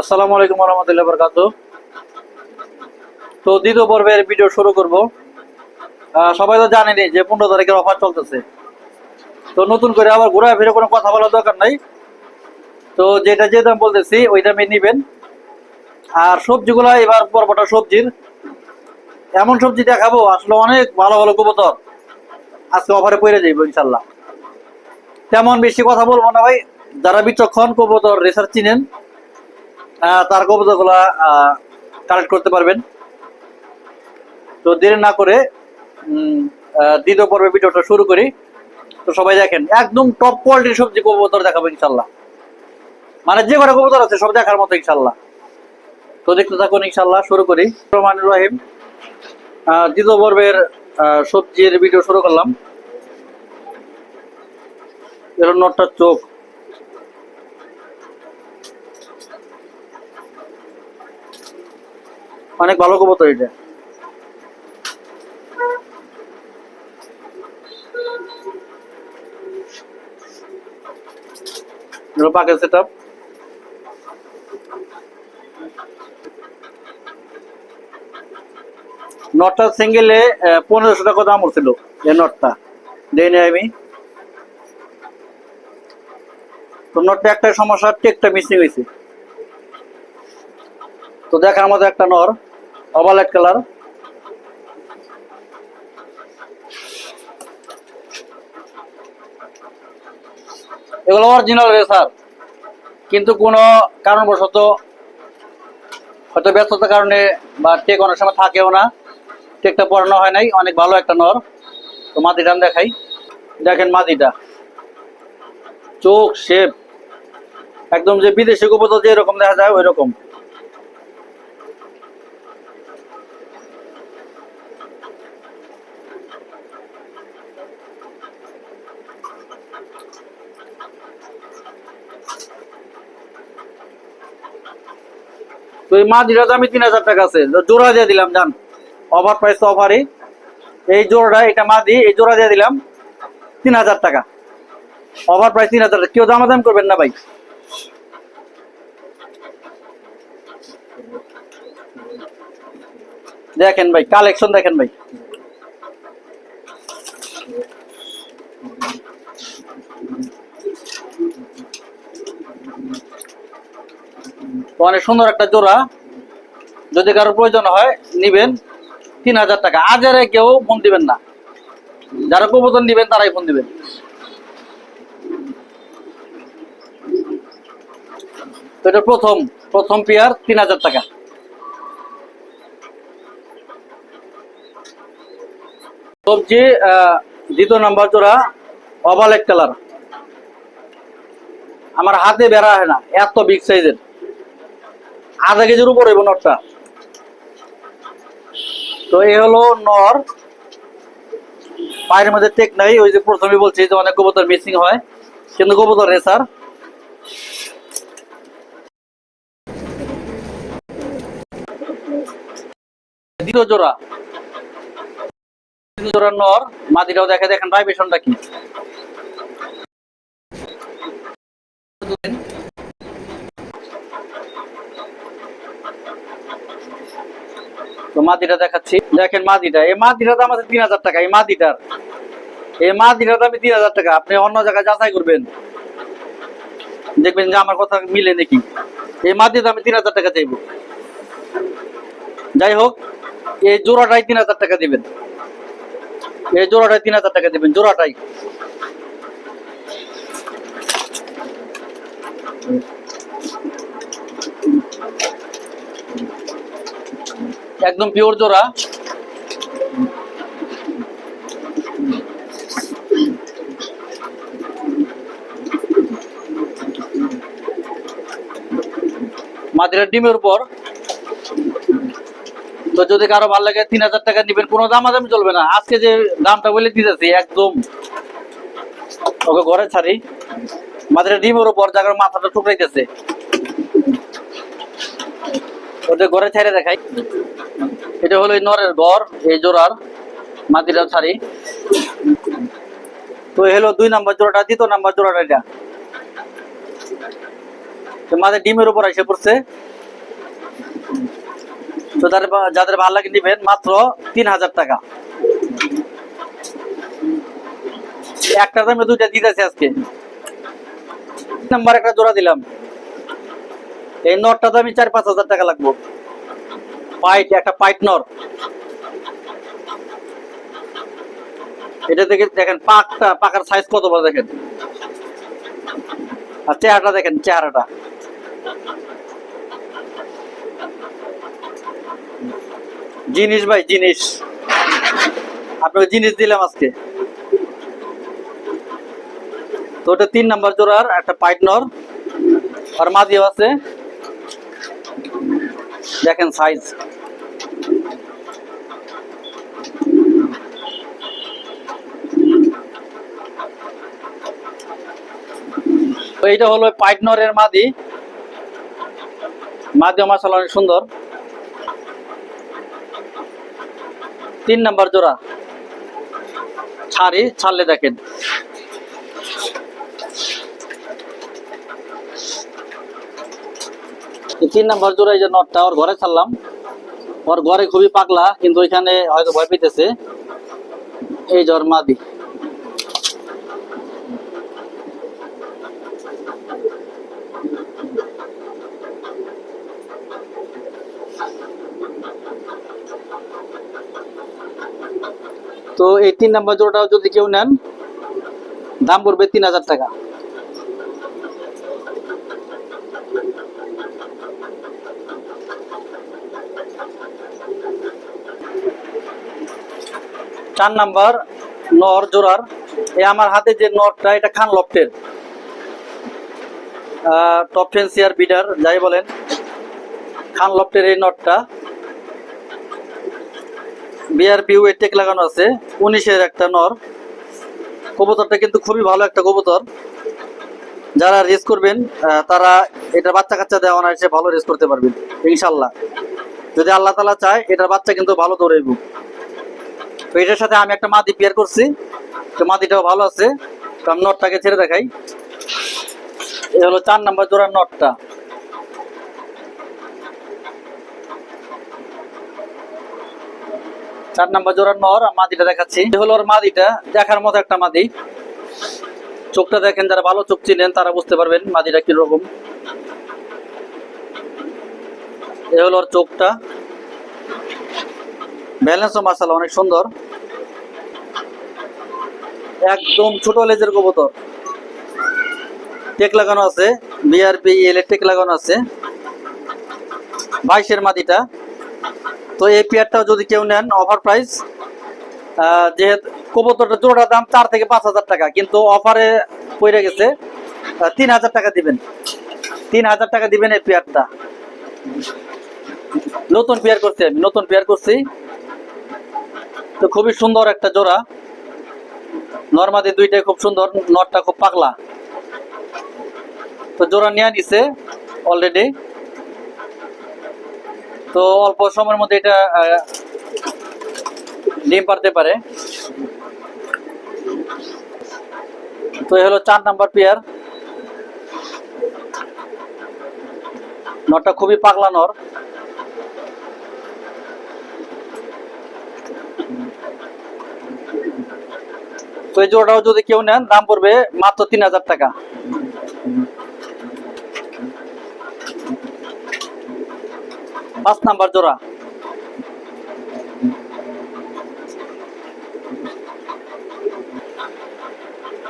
আসসালামু আলাইকুম রহমতুল্লাহ বরকাত তো দ্বিতীয় পর্বের ভিডিও শুরু করব। সবাই তো জানেনি যে পনেরো তারিখের অফার চলতেছে। তো নতুন করে আবার ঘোরা ফিরে কোনো কথা বলার দরকার নাই। তো যেটা যে দাম বলতেছি ওই দামে নিবেন। আর সবজিগুলো এবার পর্বটা সবজির। এমন সবজি দেখাবো, আসলে অনেক ভালো ভালো কবুতর। আজকে অফারে পড়ে যাইব, ইনশাল্লাহ। তেমন বেশি কথা বলব না ভাই। যারা বিচক্ষণ কবুতর, রেসার চিনেন তার কবুতরগুলা কালেক্ট করতে পারবেন। তো দেরি না করে দ্বিতীয় পর্বে ভিডিওটা শুরু করি। তো সবাই দেখেন, একদম টপ কোয়ালিটির সবজি কবুতর দেখাবো ইনশাল্লাহ মানে যে কটা কবুতর আছে, সব দেখার মতো ইনশাল্লাহ তো দেখতে থাকুন ইনশাল্লাহ শুরু করি। রহমান রহিম। দ্বিতীয় পর্বের সবজির ভিডিও শুরু করলাম। এর নটটার চোখ। অনেক ভালো কবুতর এটা। পাকের নটটা সিঙ্গেলে পনেরোশো টাকা দাম উঠছিল এই নটটা। নি আমি। তো নটটা একটা সমস্যা টেকটা মিসিং হয়েছে। তো দেখার মতো একটা নর। অভালাইট কালার। এগুলো অরিজিনাল রেসার কিন্তু কোনো কারণবশত হয়তো ব্যস্ততার কারণে বা টেক অনেক সময় থাকেও না। টেকটা পড়ানো হয় নাই, অনেক ভালো একটা নর। তো মাদিটা আমি দেখাই। দেখেন মাটিটা চোখ শেপ একদম যে বিদেশি কবুতর যে এরকম দেখা যায় ওই রকম এই মা দিটা আমি তিন হাজার টাকা আছে। জোড়া দিয়ে দিলাম, জান। অফার প্রাইস অফারই এই জোড়াটা, এটা মা দি এই জোড়া দিয়ে দিলাম তিন হাজার টাকা। অফার প্রাইস তিন হাজার কেউ দামাদাম করবেন না ভাই। দেখেন ভাই কালেকশন দেখেন ভাই। অনেক সুন্দর একটা জোড়া। যদি কারোর প্রয়োজন হয়, নিবেন। তিন হাজার টাকা। আজারে কেউ ফোন দিবেন না। যারা প্রবোধন দিবেন, তারাই ফোন দিবেন। এটা প্রথম প্রথম পেয়ার তিন হাজার টাকা। সবজি দ্বিতীয় নাম্বার জোড়া ওভাল এক কালার আমার হাতে বেড়া হয় না, এত বিগ সাইজের আধা কেজির উপরে হইব নরটা তো এ হলো নর। পায়ের মধ্যে টেক নাই, ওই যে প্রথমে বলছি যে অনেক কবুতর মিসিং হয়, কিন্তু কবুতর রেসার। দ্বিতীয় জোড়া। জোড়া নর মাদিটাও দেখে দেখেন ভাইবেশনটা কি। তো মাদিটা দেখাচ্ছি। দেখেন মাদিটা। এই মাদিটা দাম আছে তিন হাজার টাকা, এই মাদিটার। এই মাদিটার দাম তিন হাজার টাকা। আপনি অন্য জায়গায় যাচাই করবেন। দেখবেন যে আমার কথা মিলে নাকি। এই মাদির দামে তিন হাজার টাকা চাইব। যাই হোক, এই জোড়াটাই তিন হাজার টাকা দিবেন। এই জোড়াটাই তিন হাজার টাকা দিবেন, জোড়াটাই। একদম পিওর জোড়া। মাদিরার ডিমের উপর। তো যদি কারও ভালো লাগে, তিন হাজার টাকা নিবেন। কোনো দামাদামি চলবে না। আজকে যে দামটা বলে দিতেছি, একদম। ওকে, ঘরে ছাড়ি। মাদিরা ডিমের উপর জায়গার মাথাটা টুকরাইতেছে ওদের ঘরে ছেড়ে দেখাই। এটা হলো নরের ঘর, এই জোড়ার মাদিরা ছাড়ি। তো হলো দুই নাম্বার জোড়াটা, দ্বিতীয় নাম্বার জোড়াটা এটা। মাঝে ডিমের উপর এসে পড়ছে। তো যাদের ভালো লাগে নিবেন, মাত্র তিন হাজার টাকা। একটা দামে দুইটা দিতেছে আজকে। নাম্বার একটা জোড়া দিলাম। এই নটটা দামি চার পাঁচ হাজার টাকা লাগবো। পাইট, একটা পাইট নর এটা দেখে দেখেন, পাকটা পাকার সাইজ কত বড় দেখেন? আর চেহারাটা দেখেন, চেহারাটা। জিনিস ভাই, জিনিস। আপনাকে জিনিস দিলাম আজকে। তো ওটা তিন নাম্বার জোড়ার একটা পাইট নর আর মাদিও আছে। দেখেন সাইজ এইটা হলো পাইটনরের মাদি। মাদিও মাসাল অনেক সুন্দর। তিন নাম্বার জোড়া। ছাড়ি, ছাড়লে দেখেন। তিন নাম্বার জোড়া এই যে নটটা, ওর ঘরে ছাড়লাম। ওর ঘরে খুবই পাগলা, কিন্তু ওইখানে হয়তো ভয় পেতেছে। এই জ্বর মাদি। তো এই তিন নাম্বার জোড়াটাও যদি কেউ নেন, দাম পড়বে তিন হাজার টাকা। চার নাম্বার নর জোড়ার, এই আমার হাতে যে নরটা, এটা খান লফটের। টপ টেন সিয়ার বিডার যাই বলেন, খান লফটের এই নটটা বিআরপি টেক লাগানো আছে, উনিশের একটা নর। কবুতরটা কিন্তু খুবই ভালো একটা কবুতর। যারা রেস করবেন তারা এটা বাচ্চা কাচ্চা দেওয়া না এসে ভালো রেস করতে পারবেন ইনশাল্লাহ। যদি আল্লাহ তালা চায়, এটার বাচ্চা কিন্তু ভালো দৌড়াইব। তো এটার সাথে আমি একটা মাদি পেয়ার করছি। তো মাদিটাও ভালো আছে। তো আমি নটটাকে ছেড়ে দেখাই। এ হলো চার নাম্বার জোড়ার নটটা চার নাম্বার জোড়ার নর মাদিটা দেখাচ্ছি। হলো ওর মাদিটা, দেখার মতো একটা মাদি। চোখটা দেখেন, যারা ভালো চোখ চিনেন, তারা বুঝতে পারবেন মাদিটা কীরকম এ হলো ওর চোখটা। ব্যালেন্সও মাসাল অনেক সুন্দর। একদম ছোট লেজের কবুতর। টেক লাগানো আছে বিআরপি ইলেকট্রিক লাগানো আছে। বাইশের মাদিটা। তো এই পেয়ারটাও যদি কেউ নেন অফার প্রাইস যেহেতু কবুতরটা জোড়া দাম চার থেকে পাঁচ হাজার টাকা, কিন্তু অফারে পড়ে গেছে তিন হাজার টাকা দিবেন। তিন হাজার টাকা দিবেন এই পেয়ারটা নতুন পেয়ার করছি আমি, নতুন পেয়ার করছি। তো খুবই সুন্দর একটা জোড়া। নর্মাদি দুইটাই খুব সুন্দর, নটটা খুব পাগলা। তো জোড়া নিয়ে নিছে অলরেডি তো অল্প সময়ের মধ্যে এটা ডিম পারতে পারে। তো এ হলো চার নাম্বার পেয়ার। নটটা খুবই পাগলা নর। তো এই জোড়াটাও যদি কেউ নেন, দাম পড়বে মাত্র তিন হাজার টাকা। পাঁচ নাম্বার জোড়া।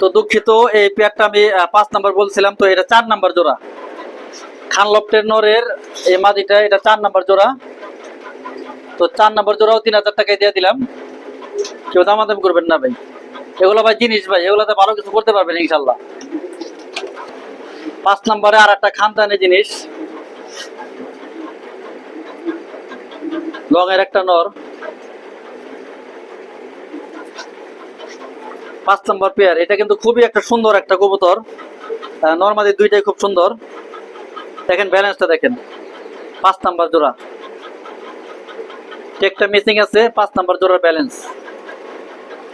তো দুঃখিত, এই পেয়ারটা আমি পাঁচ নাম্বার বলছিলাম, তো এটা চার নাম্বার জোড়া। খান লফটের নরের এই মাদিটা, এটা চার নাম্বার জোড়া। তো চার নাম্বার জোড়াও তিন হাজার টাকায় দিয়ে দিলাম। কেউ দামাদামি করবেন না ভাই। এগুলো ভাই জিনিস ভাই, এগুলোতে ভালো কিছু করতে পারবেন ইনশাল্লাহ। পাঁচ নম্বরে আর একটা খানদানি জিনিস। লঙের একটা নর। পাঁচ নম্বর পেয়ার এটা কিন্তু খুবই একটা সুন্দর একটা কবুতর। নর্মালি দুইটাই খুব সুন্দর। দেখেন ব্যালেন্সটা দেখেন। পাঁচ নাম্বার জোড়া। টেকটা মিসিং আছে, পাঁচ নাম্বার জোড়ার ব্যালেন্স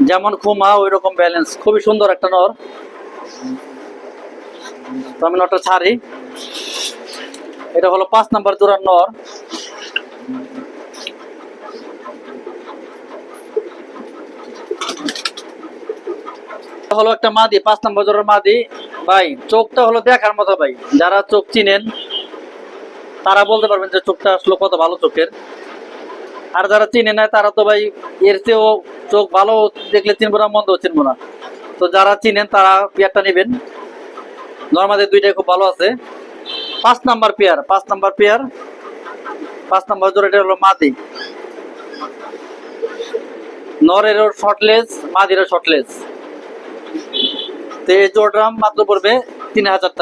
যেমন খুমা ওই রকম ব্যালেন্স খুবই সুন্দর একটা নর। তো আমি নটটা ছাড়ি। এটা হলো পাঁচ নাম্বার জোড়ার নর। হলো একটা মাদি, পাঁচ নম্বর জোড়ার মাদি। ভাই, চোখটা হলো দেখার মতো ভাই। যারা চোখ চিনেন, তারা বলতে পারবেন যে চোখটা আসলে কত ভালো চোখের। আর যারা চিনে না, তারা তো ভাই, এর চেয়েও চোখ ভালো দেখলে চিনবো না মন্দ চিনবো না। তো যারা চিনেন, তারা পেয়ারটা নেবেন। নর্মাদের দুইটাই খুব ভালো আছে। পাঁচ নাম্বার পেয়ার, পাঁচ নাম্বার পেয়ার, পাঁচ নাম্বার জোড়াটা হলো মাদি। নরেরও শর্টলেস মাদিরও শর্টলেস তো এই মাত্র পড়বে তিন হাজার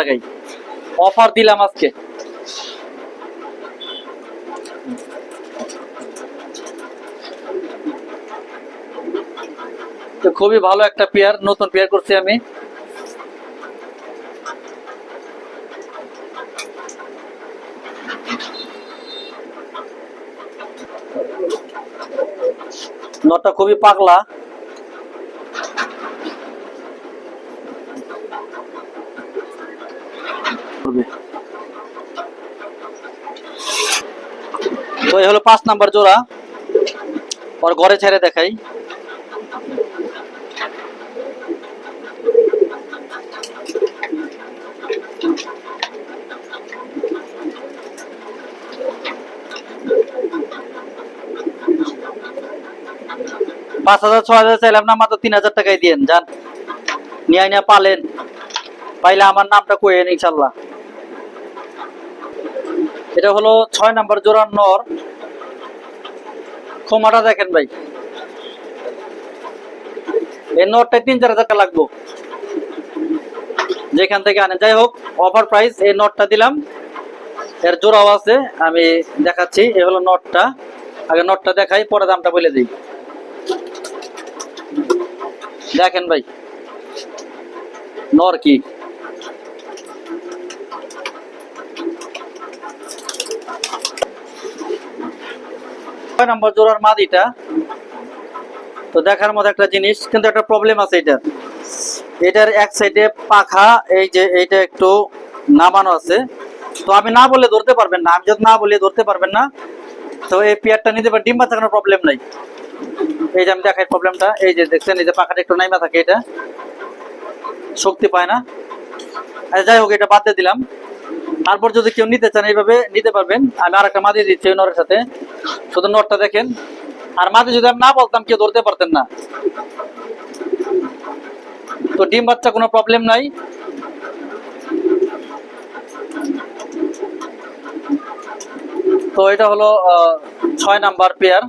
অফার দিলাম আজকে। খুবই ভালো একটা পেয়ার নতুন পেয়ার করছি আমি। নটা খুবই পাগলা করবে। তো এই হলো পাঁচ নাম্বার জোড়া। ওর ঘরে ছেড়ে দেখাই। পাঁচ হাজার, ছয় হাজার চাইলাম না, মাত্র তিন হাজার টাকায় দিয়েন, যান। নিয়ে নিয়ে পালেন। পাইলে আমার নামটা কইেন ইনশাল্লাহ। এটা হলো ছয় নাম্বার জোড়ার নর। ক্ষমাটা দেখেন ভাই। এই নটটায় তিন চার টাকা লাগবো। যেখান থেকে আনেন। যাই হোক অফার প্রাইস এই নটটা দিলাম। এর জোড়াও আছে, আমি দেখাচ্ছি। এ হলো নটটা। আগে নটটা দেখাই, পরে দামটা বলে দিই। দেখেন ভাই নর কি? ছয় নম্বর জোড়ার মাদিটা তো দেখার মতো একটা জিনিস, কিন্তু একটা প্রবলেম আছে এটার। এটার এক সাইডে পাখা, এই যে এইটা একটু নামানো আছে। তো আমি না বলে ধরতে পারবেন না, আমি যদি না বলে ধরতে পারবেন না। তো এই পেয়ারটা নিতে পার ডিম বাচ্চা কোনো প্রবলেম নাই। এই যে আমি দেখাই প্রবলেমটা এই যে দেখছেন, এই যে পাখাটা একটু নাইমা থাকে এটা। শক্তি পায় না। আচ্ছা যাই হোক, এটা বাদ দিয়ে দিলাম। তারপর যদি কেউ নিতে চান, এইভাবে নিতে পারবেন। আমি আর একটা মাদি দিচ্ছি ওই নরের সাথে। শুধু নটটা দেখেন। আর মাদি যদি আমি না বলতাম, কেউ ধরতে পারতেন না। তো ডিম বাচ্চা কোনো প্রবলেম নাই। তো এটা হলো ছয় নাম্বার পেয়ার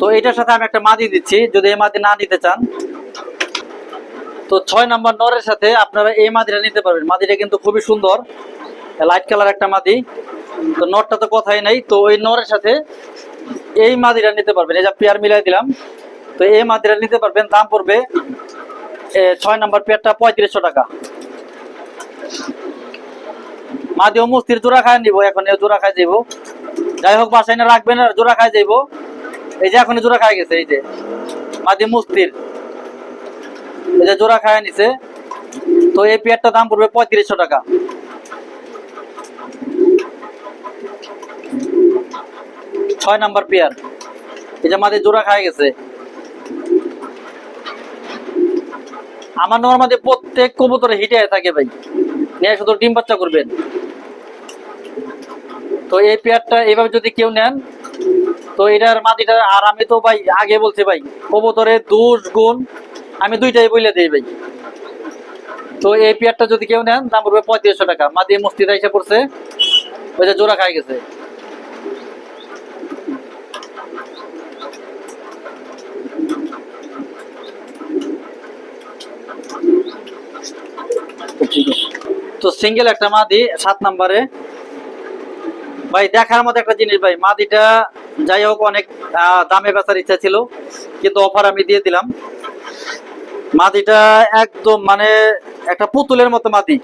তো এটার সাথে আমি একটা মাদি দিচ্ছি। যদি এই মাদি না নিতে চান তো ছয় নাম্বার নরের সাথে আপনারা এই মাদিটা নিতে পারবেন। মাদিটা কিন্তু খুবই সুন্দর। লাইট কালার একটা মাদি। তো নরটা তো কথাই নাই। তো ওই নরের সাথে এই মাদিটা নিতে পারবেন। এই যে পেয়ার মিলাই দিলাম। তো এই মাদিটা নিতে পারবেন। দাম পড়বে ছয় নাম্বার পেয়ারটা পঁয়ত্রিশশো টাকা। মাদিও মুস্তির জোড়া খায় নিব, এখন জোড়া খায় যাইবো। যাই হোক, বাসায় না রাখবেন আর জোড়া খায় যাইবো। এই যে এখন জোড়া খায় গেছে, এই যে। মাদি মুস্তির। এই যে জোড়া খায় নিছে, তো এই পেয়ারটা দাম পড়বে পঁয়ত্রিশশো টাকা। ছয় নাম্বার পেয়ার, এই যে মাদি জোড়া খায় গেছে। আমার নর্মাদি প্রত্যেক কবুতরে হিটে থাকে ভাই। নিয়ে শুধু ডিম বাচ্চা করবেন। তো এই পেয়ারটা এইভাবে যদি কেউ নেন, তো এটার মাটিটা আর আমি তো ভাই আগে বলছি ভাই, কবুতরের দোষ গুণ আমি দুইটাই বলে দিই ভাই। তো এই পেয়ারটা যদি কেউ নেন, দাম পড়বে পঁয়ত্রিশশো টাকা। মাদি মস্তিদা এসে পড়ছে, ওই যে জোড়া খাই গেছে। তো সিঙ্গেল একটা মাদি সাত নাম্বারে। ভাই, দেখার মতো একটা জিনিস ভাই মাদিটা যাই হোক অনেক দামে বেচার ইচ্ছা ছিল, কিন্তু অফার আমি দিয়ে দিলাম। মাদিটা একদম মানে একটা পুতুলের মতো মাদি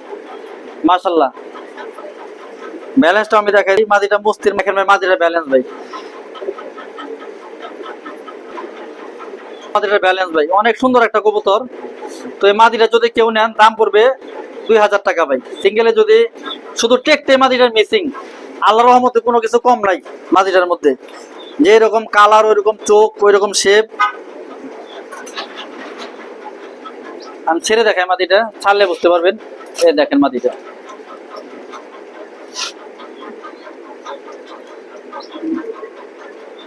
মাশাল্লাহ ব্যালেন্সটা আমি দেখাই। মাদিটা মুস্তির মেখেন ভাই ব্যালেন্স ভাই। মাদিটার ব্যালেন্স ভাই, অনেক সুন্দর একটা কবুতর। তো এই মাদিটা যদি কেউ নেন, দাম পড়বে দুই হাজার টাকা ভাই। সিঙ্গেলে যদি শুধু টেকতে মাদিটার মিসিং আল্লাহ রহমতে কোনো কিছু কম নাই মাদিটার মধ্যে। যে এরকম কালার ওই রকম চোখ ওই রকম শেপ আমি, ছেড়ে দেখাই মাদিটা ছাড়লে বুঝতে পারবেন। এই দেখেন মাদিটা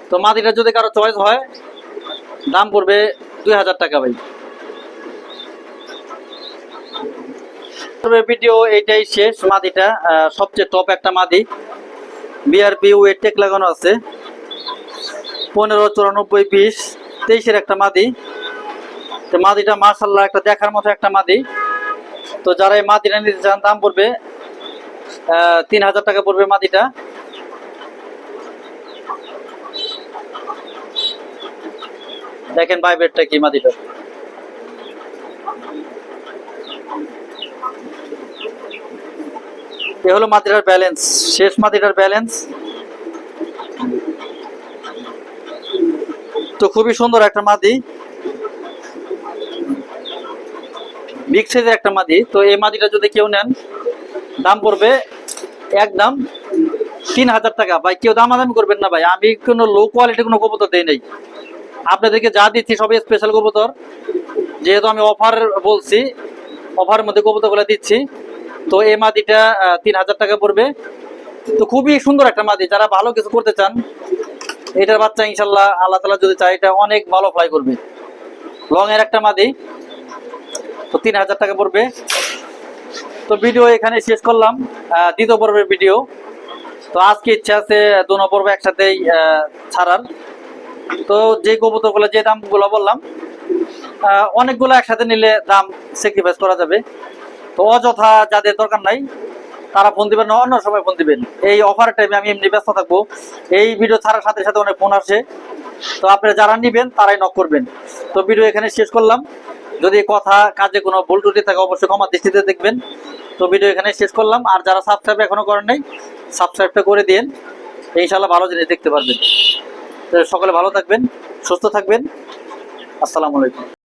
তো মাদিটা যদি কারও চয়েস হয়, দাম পড়বে দুই হাজার টাকা ভাই। ভিডিও এইটাই শেষ। মাদিটা সবচেয়ে টপ একটা মাদি বিআরপি ওয়েট টেক লাগানো আছে। পনেরো, চুরানব্বই, বিশ, তেইশের একটা তো মাদিটা মার্শাল্লাহ একটা দেখার মতো একটা মাদি। তো যারা এই মাদিটা নিতে চান, দাম পড়বে তিন হাজার টাকা পড়বে মাদিটা। দেখেন বাইবেটটা কি মাদিটা। এ হলো মাদিটার ব্যালেন্স, শেষ মাদিটার ব্যালেন্স। তো খুবই সুন্দর একটা মাদি। বিগ একটা মাদি। তো এই মাদিটা যদি কেউ নেন, দাম পড়বে একদম তিন হাজার টাকা। ভাই, কেউ দামাদামি করবেন না ভাই। আমি কোনো লো কোয়ালিটি কোনো কবুতর দেই নাই। আপনাদেরকে যা দিচ্ছি সবই স্পেশাল কবুতর। যেহেতু আমি অফার বলছি অফারের মধ্যে কবুতরগুলো দিচ্ছি। তো এই মাদিটা তিন হাজার টাকা পড়বে। তো খুবই সুন্দর একটা মাদি। যারা ভালো কিছু করতে চান, এটার বাচ্চা ইনশাল্লাহ আল্লাহ তালা যদি চায়, এটা অনেক ভালো ফ্লাই করবে। এর একটা মাদি। তো তিন হাজার টাকা পড়বে। তো ভিডিও এখানে শেষ করলাম দ্বিতীয় পর্বের ভিডিও তো আজকে ইচ্ছা আছে দুনো পর্ব একসাথেই ছাড়ার। তো যে কবুতরগুলো, যে দামগুলো বললাম অনেকগুলো একসাথে নিলে দাম স্যাক্রিফাইস করা যাবে। তো অযথা যাদের দরকার নাই, তারা ফোন দিবেন না, অন্য সময় ফোন দিবেন। এই অফার টাইমে আমি এমনি ব্যস্ত থাকব। এই ভিডিও ছাড়ার সাথে সাথে অনেক ফোন আসে। তো আপনারা যারা নিবেন, তারাই নক করবেন। তো ভিডিও এখানে শেষ করলাম। যদি কথা, কাজে কোনো ভুল ত্রুটি থাকে, অবশ্যই ক্ষমা দৃষ্টিতে দেখবেন। তো ভিডিও এখানে শেষ করলাম। আর যারা সাবস্ক্রাইব এখনও করেন নাই সাবস্ক্রাইবটা করে দিন ইনশাল্লাহ ভালো জিনিস দেখতে পারবেন। সকলে ভালো থাকবেন, সুস্থ থাকবেন। আসসালামু আলাইকুম।